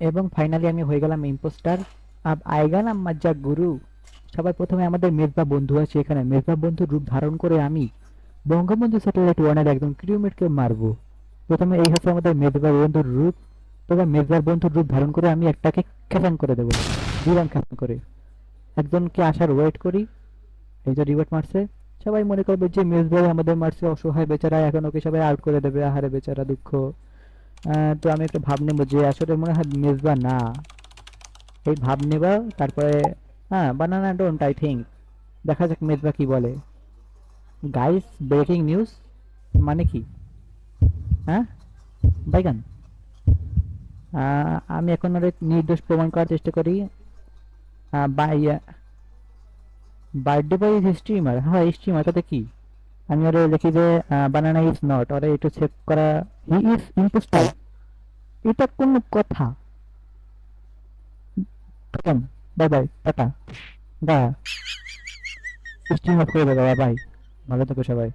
এবং ফাইনালি আমি হয়ে গেলাম ইম্পোস্টার আব না মজ্জা গুরু সবার প্রথমে আমাদের মেজবা বন্ধু আছে এখানে। মেজবা বন্ধুর রূপ ধারণ করে আমি বঙ্গবন্ধু স্যাটেলাইট ওয়ানের একদম ক্রিউমেটকে মারবো। প্রথমে এই হচ্ছে আমাদের মেজবা বন্ধুর রূপ। তবে মেজবার বন্ধুর রূপ ধারণ করে আমি একটাকে খ্যাপাং করে দেবো। জীবন খ্যাপাং করে। একজনকে আসার ওয়েট করি। এই যে রিভার্ট মারছে। সবাই মনে করবে যে মেজবাই আমাদের মারছে। অসহায় বেচারা, এখন ওকে সবাই আউট করে দেবে। আহারে বেচারা, দুঃখ। তো আমি একটু ভাব নেব যে আসলে মনে হয় মেজবা না। এই ভাব নেবা, তারপরে হ্যাঁ বানানা ডোন্ট আই থিঙ্ক দেখা যাক মেজবা কি বলে। গাইস ব্রেকিং নিউজ মানে কি? হ্যাঁ? বাইগান। আমি এখন ওর নির্দোষ প্রমাণ করার চেষ্টা করি। বাই বার্থডে বয় স্ট্রিমার হ্যাঁ স্ট্রিমার তাতে কি? আমি ওরে লিখি যে বানানা ইজ নট ওরে একটু চেক করা হি ইজ ইম্পোস্টার এটা কোন কথা। খতম bye bye tata the stream off করে দেবো বাই ভালো থেকো সবাই।